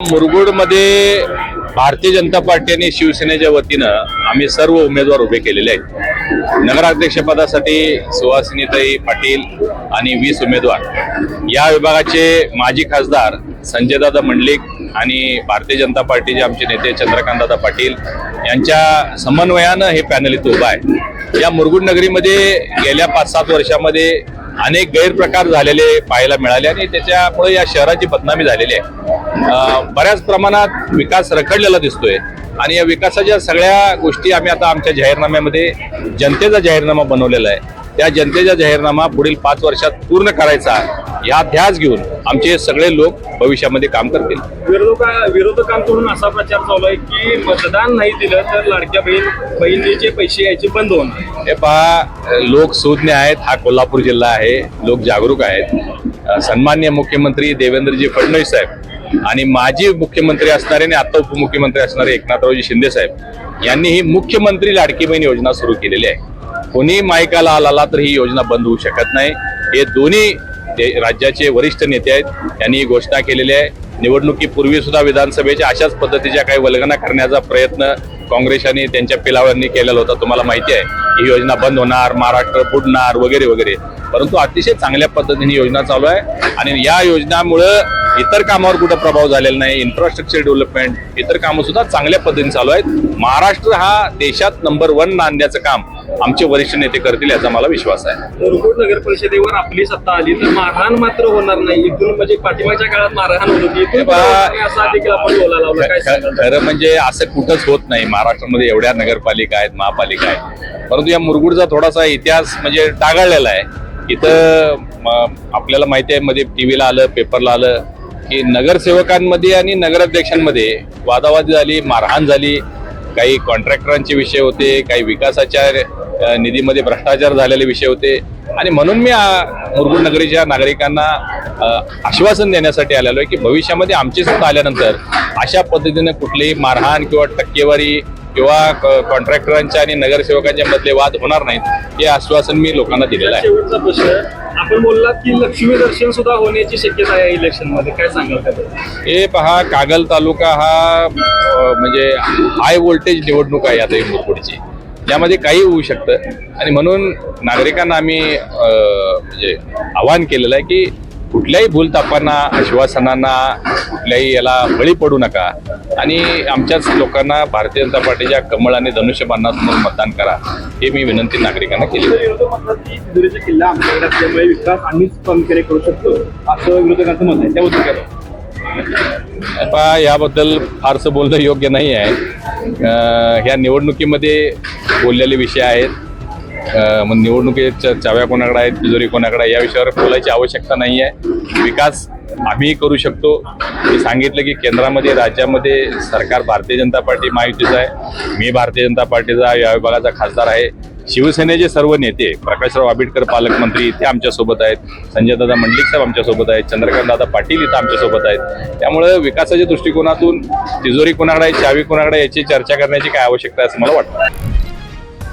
मुरगुडमध्ये Bharatiya Janata party आणि शिवसेनेच्या वतीनं आम्ही सर्व उमेदवार उभे केलेले आहेत. नगराध्यक्षपदासाठी सुहासिनीताई पाटील आणि वीस उमेदवार. या विभागाचे माजी खासदार संजयदादा मंडलिक आणि भारतीय जनता पार्टीचे आमचे नेते चंद्रकांतदादा पाटील यांच्या समन्वयानं हे पॅनल इथं उभं आहे. या मुरगुड नगरीमध्ये गेल्या पाच सात वर्षामध्ये अनेक गैरप्रकार झालेले पाहायला मिळाले आणि त्याच्यामुळे या शहराची बदनामी झालेली आहे. बऱ्याच प्रमाणात विकास रखडलेला दिसतोय. आणि या विकासाच्या सगळ्या गोष्टी आम्ही आता आमच्या जाहीरनाम्यामध्ये जनतेचा जाहीरनामा बनवलेला आहे. त्या जनतेचा जाहीरनामा पुढील पाच वर्षात पूर्ण करायचा या ध्यास घेऊन आमचे सगळे लोक भविष्यामध्ये काम करतील. विरोधका विरोधकांकडून असा प्रचार चालू आहे की मतदान नाही दिलं तर लाडक्या बहीण बहिणीचे पैसे यायचे बंद होणार. हे पहा लोक सुज्ञ आहेत हा कोल्हापूर जिल्हा आहे. लोक जागरूक आहेत. सन्मान्य मुख्यमंत्री देवेंद्रजी फडणवीस साहेब आणि माजी मुख्यमंत्री असणारे आणि आता उपमुख्यमंत्री असणारे एकनाथरावजी शिंदे साहेब यांनी ही मुख्यमंत्री लाडकी बहीण योजना सुरू केलेली आहे. कोणी मायकाला आला तर ही योजना बंद होऊ शकत नाही. हे दोन्ही ते राज्याचे वरिष्ठ नेते आहेत. यांनी ही घोषणा केलेली आहे. निवडणुकीपूर्वी सुद्धा विधानसभेच्या अशाच पद्धतीच्या काही वल्गना करण्याचा प्रयत्न काँग्रेस आणि त्यांच्या पिलावांनी केलेला होता तुम्हाला माहिती आहे. ही योजना बंद होणार महाराष्ट्र बुडणार वगैरे वगैरे. परंतु अतिशय चांगल्या पद्धतीने ही योजना चालू आहे. आणि या योजनामुळं इतर कामावर कुठं प्रभाव झालेला नाही इन्फ्रास्ट्रक्चर डेव्हलपमेंट इतर कामं सुद्धा चांगल्या पद्धतीने चालू आहेत. महाराष्ट्र हा देशात नंबर वन आणण्याचं काम आमचे वरिष्ठ नेते करतील याचा मला विश्वास आहे. मुरगुड नगर परिषदेवर आपली सत्ता आली तर मारहाण मात्र होणार नाही. इथून म्हणजे पाठिंबाच्या काळात मारहाण होत? खरं म्हणजे असं कुठंच होत नाही. महाराष्ट्रामध्ये एवढ्या नगरपालिका आहेत महापालिका आहेत. परंतु या मुरगुडचा थोडासा इतिहास म्हणजे टागाळलेला आहे. इथं आपल्याला माहिती आहे मध्ये टीव्हीला आलं पेपरला आलं की नगरसेवकांमध्ये आणि नगराध्यक्षांमध्ये वादावादी झाली मारहाण झाली. काही कॉन्ट्रॅक्टरांचे विषय होते काही विकासाच्या निधीमध्ये भ्रष्टाचार झालेले विषय होते. आणि म्हणून मी मुरगुड नगरीच्या नागरिकांना आश्वासन देण्यासाठी आलेलो आहे की भविष्यामध्ये आमची सत्ता आल्यानंतर अशा पद्धतीने कुठलीही मारहाण किंवा टक्केवारी किंवा कॉन्ट्रॅक्टरांच्या आणि नगरसेवकांच्या मधले वाद होणार नाहीत हे आश्वासन मी लोकांना दिलेलं आहे. शेवटचा प्रश्न आपण बोललात की लक्ष्मी दर्शन सुद्धा होण्याची शक्यता आहे इलेक्शनमध्ये काय सांगाल हे पहा कागल तालुका हा म्हणजे हाय व्होल्टेज निवडणूक आहे आता मुरगुडची यामध्ये काही होऊ शकतं. आणि म्हणून नागरिकांना आम्ही म्हणजे आवाहन केलेलं आहे की कुठल्याही भूलतापांना आश्वासनांना कुठल्याही याला बळी पडू नका. आणि आमच्याच लोकांना भारतीय जनता पार्टीच्या कमळ आणि धनुष्यबाणात समोर मतदान करा हे मी विनंती नागरिकांना केली. किल्ला आमच्याकडे असल्यामुळे विकास आम्हीच प्रामुख्याने करू शकतो असं विरोधकांचं मत आहे. त्याबद्दल काय? वाटतं? पहा याबद्दल फारसं बोलणं योग्य नाही आहे. ह्या निवडणुकीमध्ये बोललेले विषय आहेत. मग निवडणुकीच्या चाव्या कोणाकडे आहेत तिजोरी कोणाकडे आहे या विषयावर बोलायची आवश्यकता नाही आहे. विकास आम्ही करू शकतो. मी सांगितलं की केंद्रामध्ये राज्यामध्ये सरकार भारतीय जनता पार्टी महायुतीचं आहे. मी भारतीय जनता पार्टीचा या विभागाचा खासदार आहे. शिवसेनेचे सर्व नेते प्रकाशराव आंबेडकर पालकमंत्री इथे आमच्यासोबत आहेत. संजयदादा मंडलिक साहेब आमच्यासोबत आहेत. चंद्रकांतदादा पाटील इथं आमच्यासोबत आहेत. त्यामुळं विकासाच्या दृष्टिकोनातून तिजोरी कोणाकडे आहे चावी कोणाकडे याची चर्चा करण्याची काय आवश्यकता आहे असं मला वाटतं.